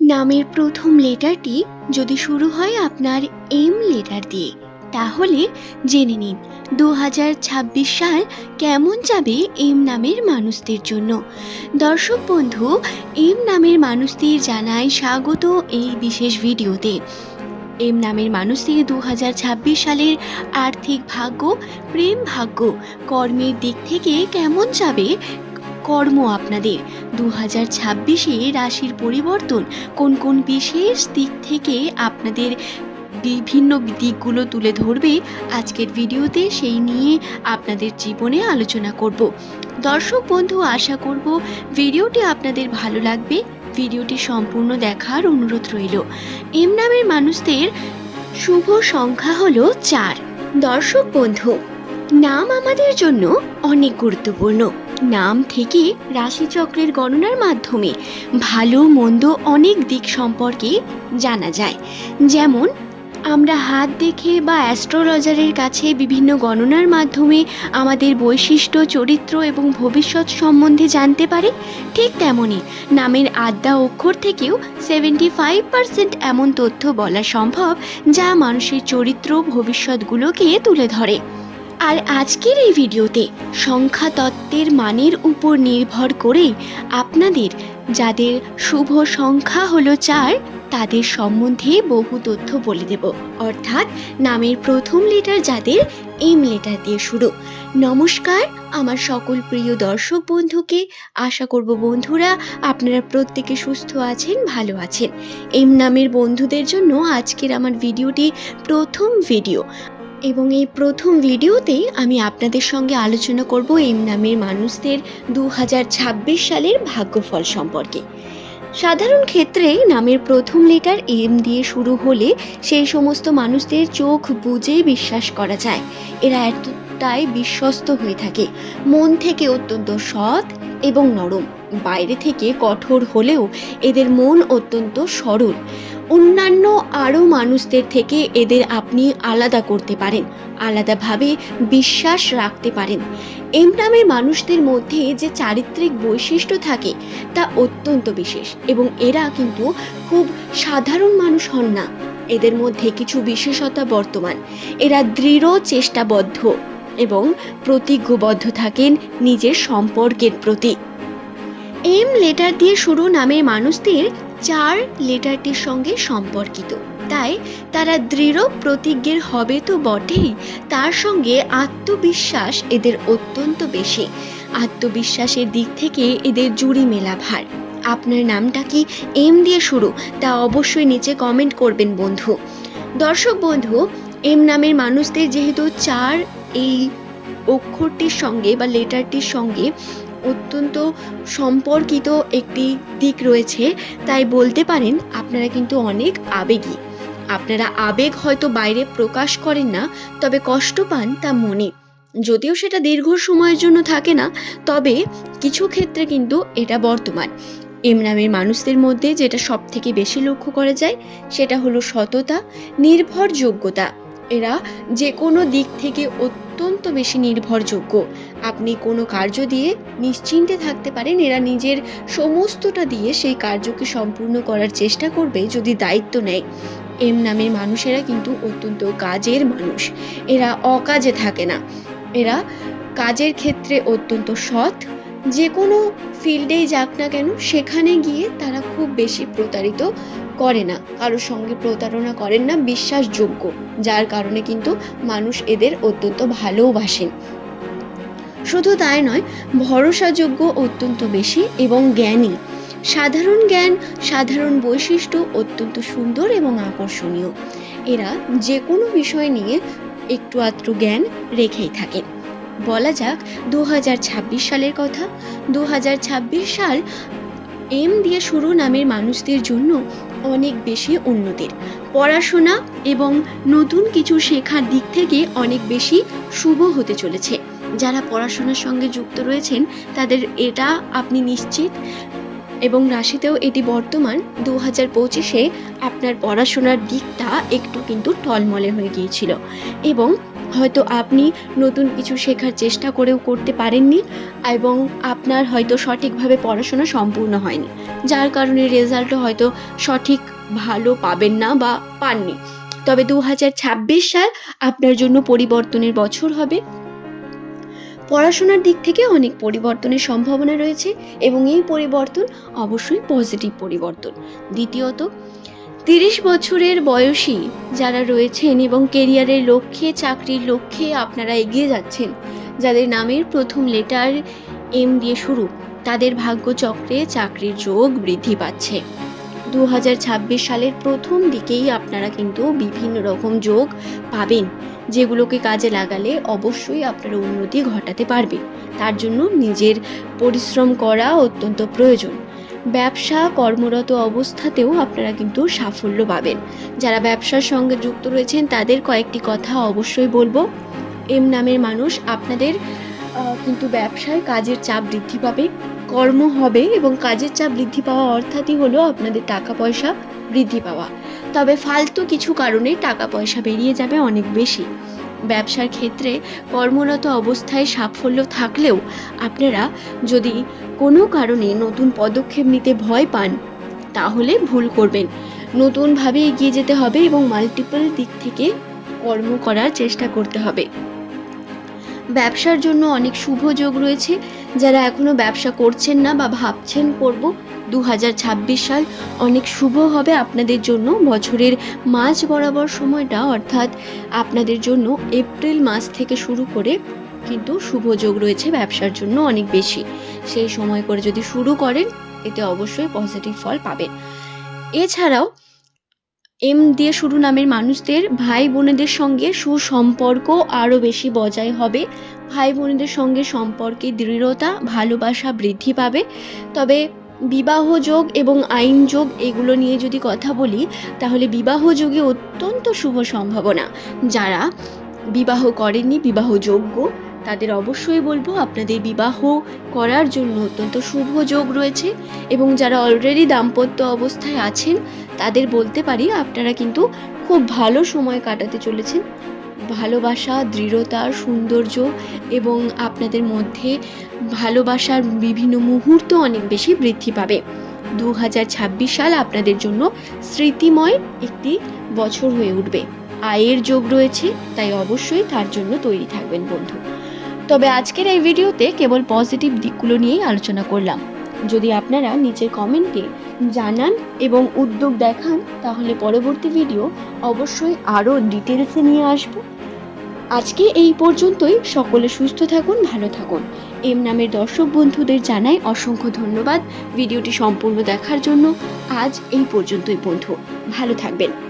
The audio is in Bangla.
নামের প্রথম লেটারটি যদি শুরু হয় আপনার এম লেটার দিয়ে, তাহলে জেনে নিন দু হাজার ছাব্বিশ সাল কেমন যাবে এম নামের মানুষদের জন্য। দর্শক বন্ধু, এম নামের মানুষদের জানায় স্বাগত এই বিশেষ ভিডিওতে। এম নামের মানুষদের দু হাজার ছাব্বিশ সালের আর্থিক ভাগ্য, প্রেম ভাগ্য, কর্মের দিক থেকে কেমন যাবে কর্ম আপনাদের। দু হাজার ছাব্বিশে রাশির পরিবর্তন কোন কোন বিশেষ দিক থেকে আপনাদের বিভিন্ন দিকগুলো তুলে ধরবে আজকের ভিডিওতে সেই নিয়ে আপনাদের জীবনে আলোচনা করব। দর্শক বন্ধু, আশা করব ভিডিওটি আপনাদের ভালো লাগবে। ভিডিওটি সম্পূর্ণ দেখার অনুরোধ রইল। এম নামের মানুষদের শুভ সংখ্যা হলো চার। দর্শক বন্ধু, নাম আমাদের জন্য অনেক গুরুত্বপূর্ণ। নাম থেকে রাশিচক্রের গণনার মাধ্যমে ভালো মন্দ অনেক দিক সম্পর্কে জানা যায়। যেমন, আমরা হাত দেখে বা অ্যাস্ট্রোলজারের কাছে বিভিন্ন গণনার মাধ্যমে আমাদের বৈশিষ্ট্য, চরিত্র এবং ভবিষ্যৎ সম্বন্ধে জানতে পারি, ঠিক তেমনই নামের আদ্যা অক্ষর থেকেও সেভেন্টি ফাইভ পার্সেন্ট এমন তথ্য বলা সম্ভব যা মানুষের চরিত্র, ভবিষ্যৎগুলোকে তুলে ধরে। আর আজকের এই ভিডিওতে সংখ্যা তত্ত্বের মানের উপর নির্ভর করে আপনাদের, যাদের শুভ সংখ্যা হলো চার, তাদের সম্বন্ধে বহু তথ্য বলে দেব। অর্থাৎ নামের প্রথম লেটার যাদের এম লেটার দিয়ে শুরু। নমস্কার, আমার সকল প্রিয় দর্শক বন্ধুকে। আশা করব বন্ধুরা, আপনারা প্রত্যেকে সুস্থ আছেন, ভালো আছেন। এম নামের বন্ধুদের জন্য আজকের আমার ভিডিওটি প্রথম ভিডিও এবং এই প্রথম ভিডিওতেই আমি আপনাদের সঙ্গে আলোচনা করব এম নামের মানুষদের দু হাজার ছাব্বিশ সালের ভাগ্যফল সম্পর্কে। সাধারণ ক্ষেত্রে নামের প্রথম লেটার এম দিয়ে শুরু হলে সেই সমস্ত মানুষদের চোখ বুঝে বিশ্বাস করা যায়। এরা এতটাই বিশ্বস্ত হয়ে থাকে। মন থেকে অত্যন্ত সৎ এবং নরম। বাইরে থেকে কঠোর হলেও এদের মন অত্যন্ত সরল। অন্যান্য আরও মানুষদের থেকে এদের আপনি আলাদা করতে পারেন, আলাদাভাবে বিশ্বাস রাখতে পারেন। এম নামের মানুষদের মধ্যে যে চারিত্রিক বৈশিষ্ট্য থাকে তা অত্যন্ত বিশেষ এবং এরা কিন্তু খুব সাধারণ মানুষ হন না। এদের মধ্যে কিছু বিশেষতা বর্তমান। এরা দৃঢ় চেষ্টাবদ্ধ এবং প্রতিজ্ঞবদ্ধ থাকেন নিজের সম্পর্কের প্রতি। এম লেটার দিয়ে শুরু নামের মানুষদের চার লেটারটির সঙ্গে সম্পর্কিত। তাই তারা দৃঢ় প্রতিজ্ঞের হবে তো বটেই, তার সঙ্গে আত্মবিশ্বাস এদের অত্যন্ত বেশি। আত্মবিশ্বাসের দিক থেকে এদের জুড়ি মেলা ভার। আপনার নামটা কি এম দিয়ে শুরু? তা অবশ্যই নিচে কমেন্ট করবেন বন্ধু। দর্শক বন্ধু এম নামের মানুষদের যেহেতু চার এই অক্ষরটির সঙ্গে বা লেটারটির সঙ্গে অত্যন্ত সম্পর্কিত একটি দিক রয়েছে। তাই বলতে পারেন আপনারা কিন্তু অনেক আবেগী। আপনারা আবেগ হয়তো বাইরে প্রকাশ করেন না, তবে কষ্ট পান তা মনে। যদিও সেটা দীর্ঘ সময়ের জন্য থাকে না, তবে কিছু ক্ষেত্রে কিন্তু এটা বর্তমান। এম নামের মানুষদের মধ্যে যেটা সব থেকে বেশি লক্ষ্য করা যায়, সেটা হলো সততা, নির্ভরযোগ্যতা। এরা যে কোনো দিক থেকে অত্যন্ত বেশি নির্ভরযোগ্য। আপনি কোনো কার্য দিয়ে নিশ্চিন্তে থাকতে পারেন। এরা নিজের সমস্তটা দিয়ে সেই কার্যকে সম্পূর্ণ করার চেষ্টা করবে যদি দায়িত্ব নেয়। এম নামের মানুষেরা কিন্তু অত্যন্ত কাজের মানুষ। এরা অকাজে থাকে না। এরা কাজের ক্ষেত্রে অত্যন্ত সৎ। যে কোনো ফিল্ডেই যাক না কেন, সেখানে গিয়ে তারা খুব বেশি প্রতারিত করে না। কারোর সঙ্গে প্রতারণা করেন না, বিশ্বাসযোগ্য। যার কারণে কিন্তু মানুষ এদের অত্যন্ত ভালোবাসেন। শুধু তাই নয়, ভরসাযোগ্য অত্যন্ত বেশি এবং জ্ঞানী। সাধারণ জ্ঞান, সাধারণ বৈশিষ্ট্য অত্যন্ত সুন্দর এবং আকর্ষণীয়। এরা যে কোনো বিষয় নিয়ে একটু আধটু জ্ঞান রেখেই থাকেন বলা যাক দু হাজার ছাব্বিশ সালের কথা। দু হাজার ছাব্বিশ সাল এম দিয়ে শুরু নামের মানুষদের জন্য অনেক বেশি উন্নতির। পড়াশোনা এবং নতুন কিছু শেখার দিক থেকে অনেক বেশি শুভ হতে চলেছে। যারা পড়াশোনার সঙ্গে যুক্ত রয়েছেন, তাদের এটা আপনি নিশ্চিত। এবং রাশিতেও এটি বর্তমান। দু হাজার পঁচিশে আপনার পড়াশোনার দিকটা একটু কিন্তু টলমলে হয়ে গিয়েছিল। এবং হয়তো আপনি নতুন কিছু শেখার চেষ্টা করেও করতে পারেননি এবং আপনার হয়তো সঠিকভাবে পড়াশোনা সম্পূর্ণ হয়নি। যার কারণে রেজাল্টও হয়তো সঠিক ভালো পাবেন না বা পাননি। তবে দু হাজার ছাব্বিশ সাল আপনার জন্য পরিবর্তনের বছর হবে। পড়াশোনার দিক থেকে অনেক পরিবর্তনের সম্ভাবনা রয়েছে এবং এই পরিবর্তন অবশ্যই পজিটিভ পরিবর্তন। দ্বিতীয়ত, তিরিশ বছরের বয়সী যারা রয়েছেন এবং কেরিয়ারের লক্ষ্যে, চাকরির লক্ষ্যে আপনারা এগিয়ে যাচ্ছেন, যাদের নামের প্রথম লেটার এম দিয়ে শুরু, তাদের ভাগ্যচক্রে চাকরির যোগ বৃদ্ধি পাচ্ছে। দু হাজার ছাব্বিশ সালের প্রথম দিকেই আপনারা কিন্তু বিভিন্ন রকম যোগ পাবেন, যেগুলোকে কাজে লাগালে অবশ্যই আপনারা উন্নতি ঘটাতে পারবে তার জন্য নিজের পরিশ্রম করা অত্যন্ত প্রয়োজন। ব্যবসা কর্মরত অবস্থাতেও আপনারা কিন্তু সাফল্য পাবেন। যারা ব্যবসার সঙ্গে যুক্ত রয়েছেন, তাদের কয়েকটি কথা অবশ্যই বলব। এম নামের মানুষ আপনাদের কিন্তু ব্যবসায় কাজের চাপ বৃদ্ধি পাবে। কর্ম হবে এবং কাজের চাপ বৃদ্ধি পাওয়া অর্থাৎই হলো আপনাদের টাকা পয়সা বৃদ্ধি পাওয়া। তবে ফালতু কিছু কারণে টাকা পয়সা বেরিয়ে যাবে অনেক বেশি। ব্যবসার ক্ষেত্রে কর্মরত অবস্থায় সাফল্য থাকলেও আপনারা যদি কোনো কারণে নতুন পদক্ষেপ নিতে ভয় পান, তাহলে ভুল করবেন। নতুনভাবে এগিয়ে যেতে হবে এবং মাল্টিপল দিক থেকে কর্ম করার চেষ্টা করতে হবে। ব্যবসার জন্য অনেক শুভ যোগ রয়েছে। যারা এখনও ব্যবসা করছেন না বা ভাবছেন করব দু হাজার ছাব্বিশ সাল অনেক শুভ হবে আপনাদের জন্য। বছরের মাঝ বরাবর সময়টা, অর্থাৎ আপনাদের জন্য এপ্রিল মাস থেকে শুরু করে কিন্তু শুভ যোগ রয়েছে ব্যবসার জন্য অনেক বেশি। সেই সময় করে যদি শুরু করেন, এতে অবশ্যই পজিটিভ ফল পাবেন। এছাড়াও এম দিয়ে শুরু নামের মানুষদের ভাই বোনেদের সঙ্গে সুসম্পর্ক আরও বেশি বজায় হবে। ভাই বোনেদের সঙ্গে সম্পর্কে দৃঢ়তা, ভালোবাসা বৃদ্ধি পাবে। তবে বিবাহ যোগ এবং আইন যোগ এগুলো নিয়ে যদি কথা বলি, তাহলে বিবাহ যোগে অত্যন্ত শুভ সম্ভাবনা। যারা বিবাহ করেননি বিবাহযোগ্য তাদের অবশ্যই বলব আপনাদের বিবাহ করার জন্য অত্যন্ত শুভ যোগ রয়েছে এবং যারা অলরেডি দাম্পত্য অবস্থায় আছেন, তাদের বলতে পারি আপনারা কিন্তু খুব ভালো সময় কাটাতে চলেছেন। ভালোবাসা, দৃঢ়তা, সৌন্দর্য এবং আপনাদের মধ্যে ভালোবাসার বিভিন্ন মুহূর্ত অনেক বেশি বৃদ্ধি পাবে। দু হাজার ছাব্বিশ সাল আপনাদের জন্য স্মৃতিময় একটি বছর হয়ে উঠবে। আয়ের যোগ রয়েছে, তাই অবশ্যই তার জন্য তৈরি থাকবেন বন্ধু। তবে আজকের এই ভিডিওতে কেবল পজিটিভ দিকগুলো নিয়েই আলোচনা করলাম। যদি আপনারা নিচের কমেন্টে জানান এবং উদ্যোগ দেখান, তাহলে পরবর্তী ভিডিও অবশ্যই আরও ডিটেলসে নিয়ে আসব। আজকে এই পর্যন্তই। সকলে সুস্থ থাকুন, ভালো থাকুন। এম নামের দর্শক বন্ধুদের জানাই অসংখ্য ধন্যবাদ। ভিডিওটি সম্পূর্ণ দেখার জন্য আজ এই পর্যন্তই বন্ধু। ভালো থাকবেন।